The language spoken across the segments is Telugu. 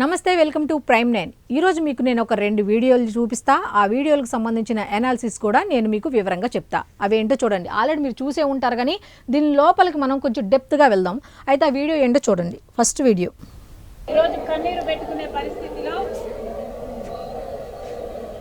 నమస్తే వెల్కమ్ టు ప్రైమ్ నైన్. ఈరోజు మీకు నేను ఒక రెండు వీడియోలు చూపిస్తా. ఆ వీడియోలకు సంబంధించిన అనాలిసిస్ కూడా నేను మీకు వివరంగా చెప్తా. అవేంటో చూడండి. ఆల్రెడీ మీరు చూసే ఉంటారు కానీ దీని లోపలికి మనం కొంచెం డెప్త్గా వెళ్దాం. అయితే ఆ వీడియో ఏంటో చూడండి. ఫస్ట్ వీడియో ఈరోజు కన్నీరు పెట్టుకునే పరిస్థితిలో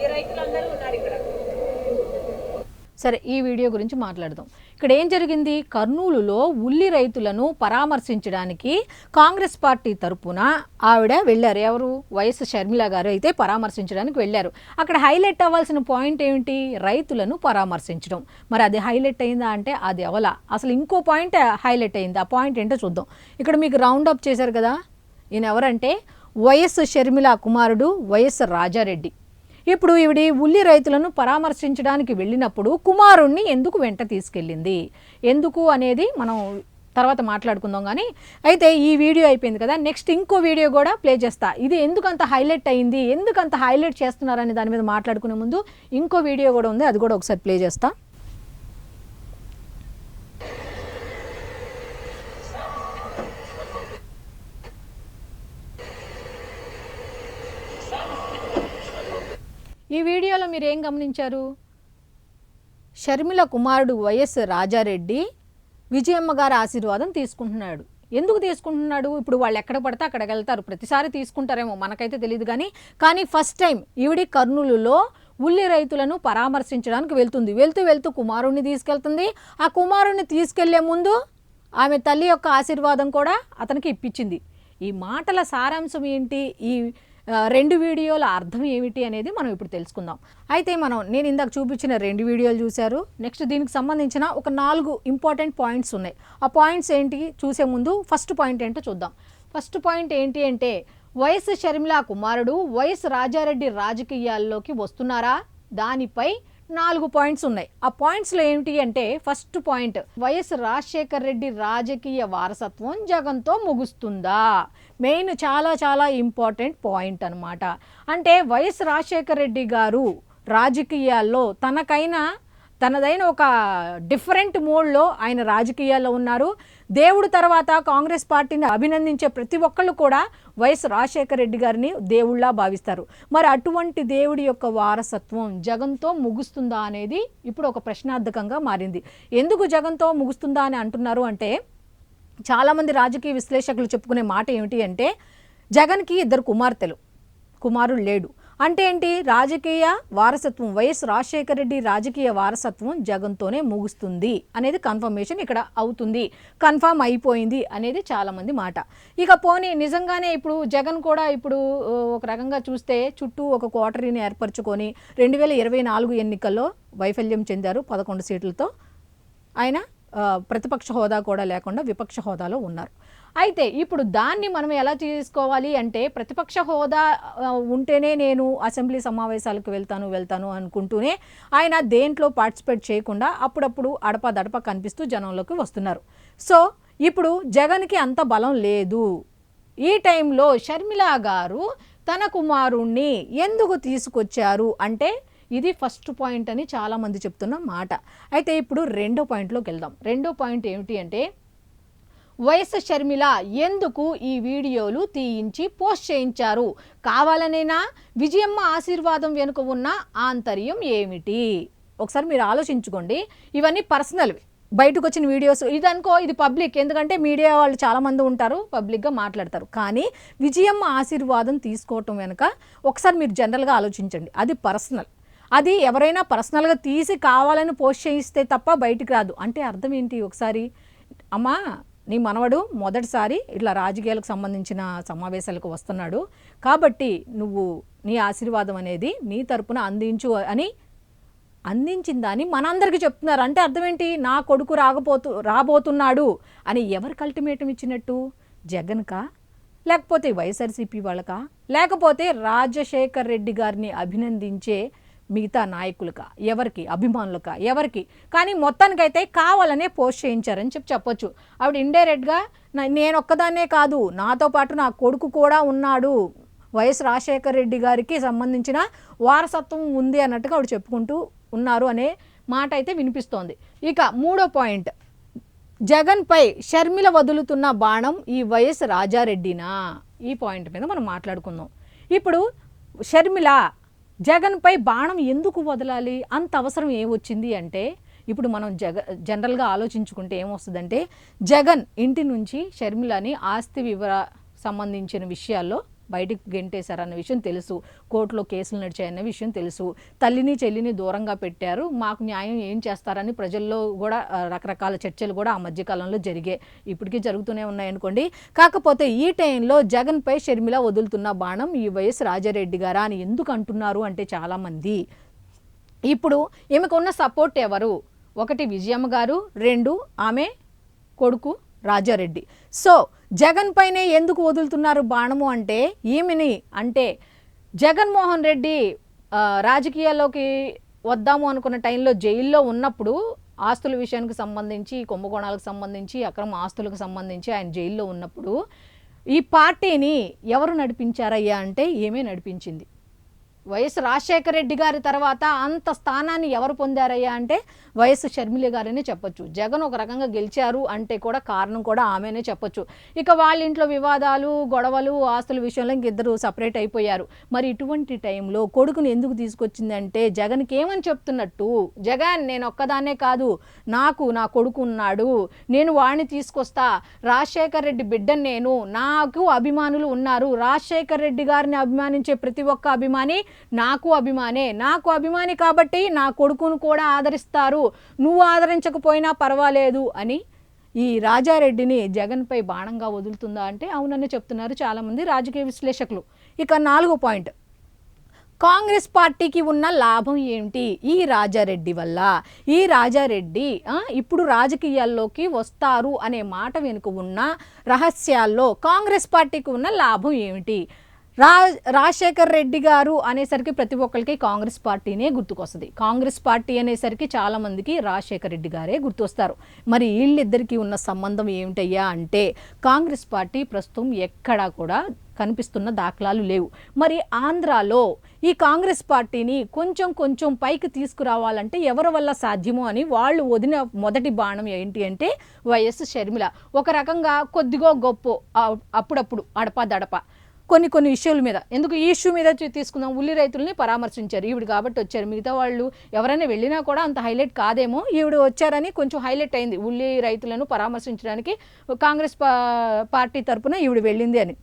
ఈ రైతులందరూ సరే ఈ వీడియో గురించి మాట్లాడదాం. ఇక్కడ ఏం జరిగింది? కర్నూలులో ఉల్లి రైతులను పరామర్శించడానికి కాంగ్రెస్ పార్టీ తరపున ఆవిడ వెళ్ళారు. ఎవరు? వైఎస్ షర్మిల గారు అయితే పరామర్శించడానికి వెళ్ళారు. అక్కడ హైలైట్ అవ్వాల్సిన పాయింట్ ఏమిటి? రైతులను పరామర్శించడం. మరి అది హైలైట్ అయిందా అంటే అది అవలా. అసలు ఇంకో పాయింట్ హైలైట్ అయింది. ఆ పాయింట్ ఏంటో చూద్దాం. ఇక్కడ మీకు రౌండ్ అప్ చేశారు కదా. ఈయన ఎవరంటే వైఎస్ షర్మిల కుమారుడు వైఎస్ రాజారెడ్డి. ఇప్పుడు ఈవిడి ఉల్లి రైతులను పరామర్శించడానికి వెళ్ళినప్పుడు కుమారుణ్ణి ఎందుకు వెంట తీసుకెళ్ళింది? ఎందుకు అనేది మనం తర్వాత మాట్లాడుకుందాం కానీ అయితే ఈ వీడియో అయిపోయింది కదా నెక్స్ట్ ఇంకో వీడియో కూడా ప్లే చేస్తా. ఇది ఎందుకంత హైలైట్ అయింది? ఎందుకంత హైలైట్ చేస్తున్నారనే దాని మీద మాట్లాడుకునే ముందు ఇంకో వీడియో కూడా ఉంది అది కూడా ఒకసారి ప్లే చేస్తా. ఈ వీడియోలో మీరు ఏం గమనించారు? షర్మిల కుమారుడు వైఎస్ రాజారెడ్డి విజయమ్మ గారి ఆశీర్వాదం తీసుకుంటున్నాడు. ఎందుకు తీసుకుంటున్నాడు? ఇప్పుడు వాళ్ళు ఎక్కడ పడితే అక్కడికి వెళ్తారు. ప్రతిసారి తీసుకుంటారేమో మనకైతే తెలియదు కానీ కానీ ఫస్ట్ టైం ఈవిడి కర్నూలులో ఉల్లి రైతులను పరామర్శించడానికి వెళ్తుంది. వెళ్తూ వెళ్తూ కుమారుణ్ణి తీసుకెళ్తుంది. ఆ కుమారుణ్ణి తీసుకెళ్ళే ముందు ఆమె తల్లి యొక్క ఆశీర్వాదం కూడా అతనికి ఇప్పించింది. ఈ మాటల సారాంశం ఏంటి? ఈ రెండు వీడియోల అర్థం ఏమిటి అనేది మనం ఇప్పుడు తెలుసుకుందాం. అయితే మనం నేను ఇందాక చూపించిన రెండు వీడియోలు చూశారు. నెక్స్ట్ దీనికి సంబంధించిన ఒక నాలుగు ఇంపార్టెంట్ పాయింట్స్ ఉన్నాయి. ఆ పాయింట్స్ ఏంటి చూసే ముందు ఫస్ట్ పాయింట్ ఏంటో చూద్దాం. ఫస్ట్ పాయింట్ ఏంటి అంటే వైఎస్ షర్మిల కుమారుడు వైఎస్ రాజారెడ్డి రాజకీయాల్లోకి వస్తున్నారా? దానిపై నాలుగు పాయింట్స్ ఉన్నాయి. ఆ పాయింట్స్లో ఏమిటి అంటే first point YS Rajasekhar Reddy రాజకీయ వారసత్వం జగన్తో ముగుస్తుందా? మెయిన్ చాలా చాలా ఇంపార్టెంట్ పాయింట్ అన్నమాట. అంటే వైఎస్ రాజశేఖర్ రెడ్డి గారు రాజకీయాల్లో తనకైనా తనదైన ఒక డిఫరెంట్ మోడ్లో ఆయన రాజకీయాల్లో ఉన్నారు. దేవుడు తర్వాత కాంగ్రెస్ పార్టీని అభినందించే ప్రతి ఒక్కళ్ళు కూడా వైఎస్ రాజశేఖర రెడ్డి గారిని దేవుళ్ళా భావిస్తారు. మరి అటువంటి దేవుడి యొక్క వారసత్వం జగన్తో ముగుస్తుందా అనేది ఇప్పుడు ఒక ప్రశ్నార్థకంగా మారింది. ఎందుకు జగన్తో ముగుస్తుందా అని అంటున్నారు అంటే చాలామంది రాజకీయ విశ్లేషకులు చెప్పుకునే మాట ఏమిటి అంటే జగన్కి ఇద్దరు కుమార్తెలు. కుమారుడు లేడు. అంటే ఏంటి? రాజకీయ వారసత్వం వైఎస్ రాజశేఖర రెడ్డి రాజకీయ వారసత్వం జగన్తోనే ముగుస్తుంది అనేది కన్ఫర్మేషన్ ఇక్కడ అవుతుంది. కన్ఫర్మ్ అయిపోయింది అనేది చాలామంది మాట. ఇక పోనీ నిజంగానే ఇప్పుడు జగన్ కూడా ఇప్పుడు ఒక రకంగా చూస్తే చుట్టూ ఒక క్వార్టరీని ఏర్పరచుకొని రెండు వేల ఇరవై నాలుగు ఎన్నికల్లో వైఫల్యం చెందారు పదకొండు సీట్లతో. ఆయన ప్రతిపక్ష హోదా కూడా లేకుండా విపక్ష హోదాలో ఉన్నారు. అయితే ఇప్పుడు దాన్ని మనం ఎలా తీసుకోవాలి అంటే ప్రతిపక్ష హోదా ఉంటేనే నేను అసెంబ్లీ సమావేశాలకు వెళ్తాను వెళ్తాను అనుకుంటూనే ఆయన దేంట్లో పార్టిసిపేట్ చేయకుండా అప్పుడప్పుడు అడప దడప కనిపిస్తూ జనంలోకి వస్తున్నారు. సో ఇప్పుడు జగన్కి అంత బలం లేదు. ఈ టైంలో షర్మిల గారు తన కుమారుణ్ణి ఎందుకు తీసుకొచ్చారు అంటే ఇది ఫస్ట్ పాయింట్ అని చాలామంది చెప్తున్న మాట. అయితే ఇప్పుడు రెండో పాయింట్లోకి వెళ్దాం. రెండో పాయింట్ ఏమిటి అంటే వైఎస్ షర్మిల ఎందుకు ఈ వీడియోలు తీయించి పోస్ట్ చేయించారు? కావాలనేనా? విజయమ్మ ఆశీర్వాదం వెనుక ఉన్న ఆంతర్యం ఏమిటి? ఒకసారి మీరు ఆలోచించుకోండి. ఇవన్నీ పర్సనల్వి. బయటకు వచ్చిన వీడియోస్. ఇది అనుకో ఇది పబ్లిక్. ఎందుకంటే మీడియా వాళ్ళు చాలామంది ఉంటారు పబ్లిక్గా మాట్లాడతారు. కానీ విజయమ్మ ఆశీర్వాదం తీసుకోవటం వెనుక ఒకసారి మీరు జనరల్గా ఆలోచించండి. అది పర్సనల్. అది ఎవరైనా పర్సనల్గా తీసి కావాలని పోస్ట్ చేయిస్తే తప్ప బయటికి రాదు. అంటే అర్థం ఏంటి ఒకసారి? అమ్మా నీ మనవడు మొదటిసారి ఇట్లా రాజకీయాలకు సంబంధించిన సమావేశాలకు వస్తున్నాడు. కాబట్టి నువ్వు నీ ఆశీర్వాదం అనేది నీ తరపున అందించు అని అందించిందని మనందరికీ చెప్తున్నారు. అంటే అర్థం ఏంటి? నా కొడుకు రాకపోతు రాబోతున్నాడు అని ఎవరికి అల్టిమేటం ఇచ్చినట్టు? జగన్కా లేకపోతే వైఎస్ఆర్సీపీ వాళ్ళకా? లేకపోతే రాజశేఖర్ రెడ్డి గారిని అభినందించే మిగతా నాయకులక ఎవరికి అభిమానులక ఎవరికి. కానీ మొత్తానికైతే కావాలనే పోస్ట్ చేయించారని చెప్పి చెప్పొచ్చు. ఆవిడ ఇండైరెక్ట్గా నేను ఒక్కదాన్నే కాదు నాతో పాటు నా కొడుకు కూడా ఉన్నాడు. వైఎస్ రాజశేఖర రెడ్డి గారికి సంబంధించిన వారసత్వం ఉంది అన్నట్టుగా ఆవిడ చెప్పుకుంటూ ఉన్నారు అనే మాట అయితే వినిపిస్తోంది. ఇక మూడో పాయింట్. జగన్పై షర్మిల వదులుతున్న బాణం ఈ వైఎస్ రాజారెడ్డినా? ఈ పాయింట్ మీద మనం మాట్లాడుకుందాం. ఇప్పుడు షర్మిల జగన్పై బాణం ఎందుకు వదలాలి? అంత అవసరం ఏమొచ్చింది అంటే ఇప్పుడు మనం జగ జనరల్గా ఆలోచించుకుంటే ఏమొస్తుందంటే జగన్ ఇంటి నుంచి షర్మిలని ఆస్తి వివర సంబంధించిన విషయాల్లో బయటికి గెంటేశారన్న విషయం తెలుసు. కోర్టులో కేసులు నడిచాయన్న విషయం తెలుసు. తల్లిని చెల్లిని దూరంగా పెట్టారు. మాకు న్యాయం ఏం చేస్తారని ప్రజల్లో కూడా రకరకాల చర్చలు కూడా ఆ మధ్యకాలంలో జరిగాయి. ఇప్పటికీ జరుగుతూనే ఉన్నాయనుకోండి కాకపోతే ఈ టైంలో జగన్పై షర్మిల వదులుతున్న బాణం ఈ వైఎస్ రాజారెడ్డి గారా అని ఎందుకు అంటున్నారు అంటే చాలామంది. ఇప్పుడు ఈమెకున్న సపోర్ట్ ఎవరు? ఒకటి విజయమ్మ గారు రెండు ఆమె కొడుకు రాజారెడ్డి. సో జగన్ పైనే ఎందుకు వదులుతున్నారు బాణము అంటే ఈమెని అంటే జగన్మోహన్ రెడ్డి రాజకీయాల్లోకి వద్దాము అనుకున్న టైంలో జైల్లో ఉన్నప్పుడు ఆస్తుల విషయానికి సంబంధించి కుంభకోణాలకు సంబంధించి అక్రమ ఆస్తులకు సంబంధించి ఆయన జైల్లో ఉన్నప్పుడు ఈ పార్టీని ఎవరు నడిపించారయ్యా అంటే ఏమే నడిపించింది? వైఎస్ రాజశేఖర రెడ్డి గారి తర్వాత అంత స్థానాన్ని ఎవరు పొందారయ్యా అంటే వైఎస్ షర్మిల గారనే చెప్పొచ్చు. జగన్ ఒక రకంగా గెలిచారు అంటే కూడా కారణం కూడా ఆమెనే చెప్పొచ్చు. ఇక వాళ్ళ ఇంట్లో వివాదాలు గొడవలు ఆస్తుల విషయంలో ఇంక ఇద్దరు సపరేట్ అయిపోయారు. మరి ఇటువంటి టైంలో కొడుకుని ఎందుకు తీసుకొచ్చిందంటే జగన్కి ఏమని చెప్తున్నట్టు జగన్ నేను ఒక్కదాన్నే కాదు నాకు నా కొడుకు ఉన్నాడు నేను వాడిని తీసుకొస్తా రాజశేఖర్ రెడ్డి బిడ్డను నేను నాకు అభిమానులు ఉన్నారు రాజశేఖర్ రెడ్డి గారిని అభిమానించే ప్రతి ఒక్క అభిమాని నాకు అభిమానే నాకు అభిమాని కాబట్టి నా కొడుకును కూడా ఆదరిస్తారు. నువ్వు ఆదరించకపోయినా పర్వాలేదు అని ఈ రాజారెడ్డిని జగన్పై బాణంగా వదులుతుందా అంటే అవునని చెప్తున్నారు చాలామంది రాజకీయ విశ్లేషకులు. ఇక నాలుగో పాయింట్. కాంగ్రెస్ పార్టీకి ఉన్న లాభం ఏమిటి ఈ రాజారెడ్డి వల్ల. ఈ రాజారెడ్డి ఇప్పుడు రాజకీయాల్లోకి వస్తారు అనే మాట వెనుక ఉన్న రహస్యాల్లో కాంగ్రెస్ పార్టీకి ఉన్న లాభం ఏమిటి? రా రాజశేఖర్ రెడ్డి గారు అనేసరికి ప్రతి ఒక్కరికి కాంగ్రెస్ పార్టీనే గుర్తుకొస్తుంది. కాంగ్రెస్ పార్టీ అనేసరికి చాలామందికి రాజశేఖర్ రెడ్డి గారే గుర్తొస్తారు. మరి వీళ్ళిద్దరికీ ఉన్న సంబంధం ఏమిటయ్యా అంటే కాంగ్రెస్ పార్టీ ప్రస్తుతం ఎక్కడా కూడా కనిపిస్తున్న దాఖలాలు లేవు. మరి ఆంధ్రాలో ఈ కాంగ్రెస్ పార్టీని కొంచెం కొంచెం పైకి తీసుకురావాలంటే ఎవరి వల్ల సాధ్యమో అని వాళ్ళు వదిన మొదటి బాణం ఏంటి అంటే వైఎస్ షర్మిల. ఒక రకంగా కొద్దిగో గొప్ప అప్పుడప్పుడు అడప కొన్ని కొన్ని ఇష్యూల మీద. ఎందుకు ఈ ఇష్యూ మీద చూ- తీసుకుందాం ఉల్లి రైతుల్ని పరామర్శించారు. ఈవిడ కాబట్టి వచ్చారు. మిగతా వాళ్ళు ఎవరైనా వెళ్ళినా కూడా అంత హైలైట్ కాదేమో. ఈవిడ వచ్చారని కొంచెం హైలైట్ అయింది. ఉల్లి రైతులను పరామర్శించడానికి కాంగ్రెస్ పా- పార్టీ తరపున ఈవిడ వెళ్ళింది అని.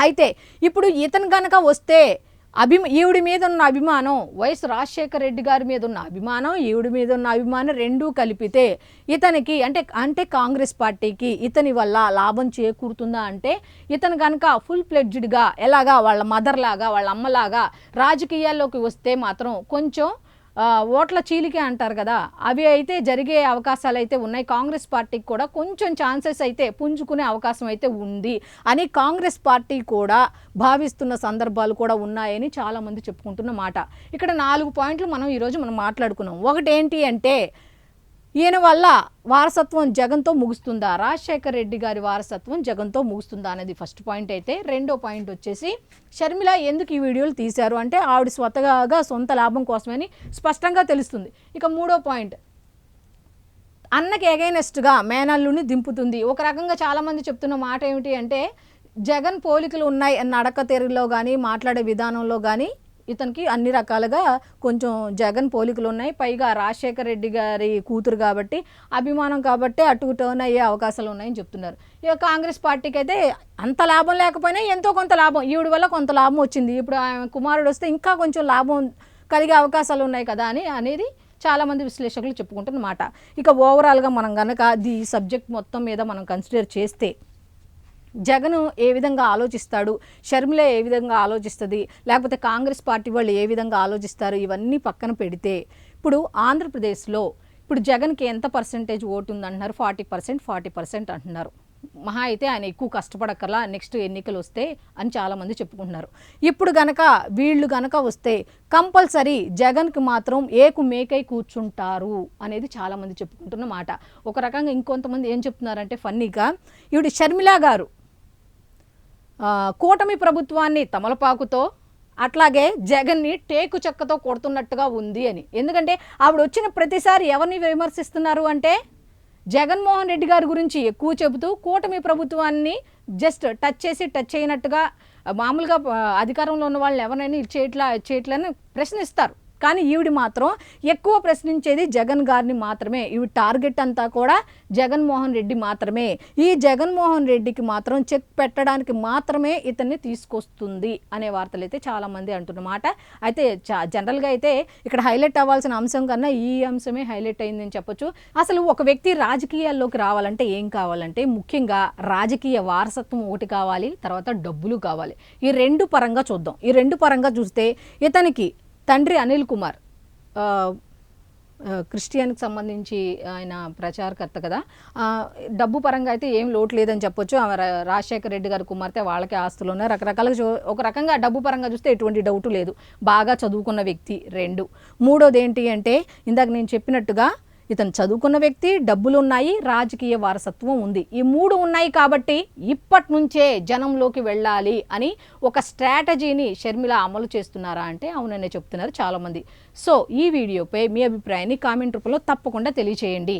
అయితే ఇప్పుడు ఇతను కనుక వస్తే అభిమ ఈవిడి మీద ఉన్న అభిమానం వైఎస్ రాజశేఖర రెడ్డి గారి మీద ఉన్న అభిమానం ఈవిడి మీద ఉన్న అభిమానం రెండూ కలిపితే ఇతనికి అంటే అంటే కాంగ్రెస్ పార్టీకి ఇతని వల్ల లాభం చేకూరుతుందా అంటే ఇతను కనుక ఫుల్ ప్లెడ్జ్డ్గా ఎలాగా వాళ్ళ మదర్ లాగా వాళ్ళ అమ్మలాగా రాజకీయాల్లోకి వస్తే మాత్రం కొంచెం ఓట్ల చీలిక అంటారు కదా. అవి అయితే జరిగే అవకాశాలు అయితే ఉన్నాయి. కాంగ్రెస్ పార్టీకి కూడా కొంచెం ఛాన్సెస్ అయితే పుంజుకునే అవకాశం అయితే ఉంది అని కాంగ్రెస్ పార్టీ కూడా భావిస్తున్న సందర్భాలు కూడా ఉన్నాయని చాలామంది చెప్పుకుంటున్న మాట. ఇక్కడ నాలుగు పాయింట్లు మనం ఈరోజు మనం మాట్లాడుకున్నాం. ఒకటి ఏంటి అంటే ఈయన వల్ల వారసత్వం జగన్తో ముగుస్తుందా? రాజశేఖర్ రెడ్డి గారి వారసత్వం జగన్తో ముగుస్తుందా అనేది ఫస్ట్ పాయింట్ అయితే రెండో పాయింట్ వచ్చేసి షర్మిల ఎందుకు ఈ వీడియోలు తీశారు అంటే ఆవిడ స్వతగా సొంత లాభం కోసమని స్పష్టంగా తెలుస్తుంది. ఇక మూడో పాయింట్ అన్నకి ఎగైనెస్ట్గా మేనల్లుని దింపుతుంది. ఒక రకంగా చాలామంది చెప్తున్న మాట ఏమిటి అంటే జగన్ పోలికలు ఉన్నాయి అన్న అడక తెరుగులో కానీ మాట్లాడే విధానంలో కానీ ఇతనికి అన్ని రకాలుగా కొంచెం జగన్ పోలికలు ఉన్నాయి పైగా రాజశేఖర రెడ్డి గారి కూతురు కాబట్టి అభిమానం కాబట్టి అటు టర్న్ అయ్యే అవకాశాలు ఉన్నాయని చెప్తున్నారు. ఇక కాంగ్రెస్ పార్టీకి అయితే అంత లాభం లేకపోయినా ఎంతో కొంత లాభం ఈవిడ వల్ల కొంత లాభం వచ్చింది. ఇప్పుడు ఆమె కుమారుడు వస్తే ఇంకా కొంచెం లాభం కలిగే అవకాశాలు ఉన్నాయి కదా అని అనేది చాలామంది విశ్లేషకులు చెప్పుకుంటున్నమాట ఇక ఓవరాల్గా మనం కనుక ఈ సబ్జెక్ట్ మొత్తం మీద మనం కన్సిడర్ చేస్తే జగన్ ఏ విధంగా ఆలోచిస్తాడు? షర్మిల ఏ విధంగా ఆలోచిస్తుంది? లేకపోతే కాంగ్రెస్ పార్టీ వాళ్ళు ఏ విధంగా ఆలోచిస్తారు? ఇవన్నీ పక్కన పెడితే ఇప్పుడు ఆంధ్రప్రదేశ్లో ఇప్పుడు జగన్కి ఎంత పర్సెంటేజ్ ఓటు ఉందంటున్నారు? ఫార్టీ పర్సెంట్ ఫార్టీ పర్సెంట్ అంటున్నారు. మహా అయితే ఆయన ఎక్కువ కష్టపడక్కర్లా నెక్స్ట్ ఎన్నికలు వస్తే అని చాలామంది చెప్పుకుంటున్నారు. ఇప్పుడు గనక వీళ్ళు గనక వస్తే కంపల్సరీ జగన్కి మాత్రం ఏకు మేకై కూర్చుంటారు అనేది చాలామంది చెప్పుకుంటున్న మాట. ఒక రకంగా ఇంకొంతమంది ఏం చెప్తున్నారంటే ఫన్నీగా ఈవిడ షర్మిలా గారు కూటమి ప్రభుత్వాన్ని తమలపాకుతో అట్లాగే జగన్ని టేకు చెక్కతో కొడుతున్నట్టుగా ఉంది అని. ఎందుకంటే ఆవిడ వచ్చిన ప్రతిసారి ఎవరిని విమర్శిస్తున్నారు అంటే జగన్మోహన్ రెడ్డి గారి గురించి ఎక్కువ చెబుతూ కూటమి ప్రభుత్వాన్ని జస్ట్ టచ్ చేసి టచ్ అయినట్టుగా మామూలుగా అధికారంలో ఉన్న వాళ్ళని ఎవరైనా చేయట్లా చేయట్లని ప్రశ్నిస్తారు. కానీ ఈవిడ మాత్రం ఎక్కువ ప్రశ్నించేది జగన్ గారిని మాత్రమే. ఈవిడ టార్గెట్ అంతా కూడా జగన్మోహన్ రెడ్డి మాత్రమే. ఈ జగన్మోహన్ రెడ్డికి మాత్రం చెక్ పెట్టడానికి మాత్రమే ఇతన్ని తీసుకొస్తుంది అనే వార్తలు అయితే చాలామంది అంటున్నమాట. అయితే చా- జనరల్గా అయితే ఇక్కడ హైలైట్ అవ్వాల్సిన అంశం కన్నా ఈ అంశమే హైలైట్ అయిందని చెప్పొచ్చు. అసలు ఒక వ్యక్తి రాజకీయాల్లోకి రావాలంటే ఏం కావాలంటే ముఖ్యంగా రాజకీయ వారసత్వం ఒకటి కావాలి తర్వాత డబ్బులు కావాలి. ఈ రెండు పరంగా చూద్దాం. ఈ రెండు పరంగా చూస్తే ఇతనికి తండ్రి అనిల్ కుమార్. క్రిస్టియన్కి సంబంధించి ఆయన ప్రచారకర్త కదా. డబ్బు పరంగా అయితే ఏం లోటు లేదని చెప్పొచ్చు. రాజశేఖర రెడ్డి గారి కుమార్తె వాళ్ళకే ఆస్తులు ఉన్నాయి. రకరకాలుగా చూ- ఒక రకంగా డబ్బు పరంగా చూస్తే ఎటువంటి డౌట్ లేదు. బాగా చదువుకున్న వ్యక్తి రెండు. మూడోది ఏంటి అంటే ఇందాక నేను చెప్పినట్టుగా ఇతను చదువుకున్న వ్యక్తి డబ్బులు ఉన్నాయి రాజకీయ వారసత్వం ఉంది. ఈ మూడు ఉన్నాయి కాబట్టి ఇప్పటి నుంచే జనంలోకి వెళ్ళాలి అని ఒక స్ట్రాటజీని షర్మిల అమలు చేస్తున్నారా అంటే అవుననే చెప్తున్నారు చాలామంది. సో ఈ వీడియోపై మీ అభిప్రాయాన్ని కామెంట్ రూపంలో తప్పకుండా తెలియచేయండి.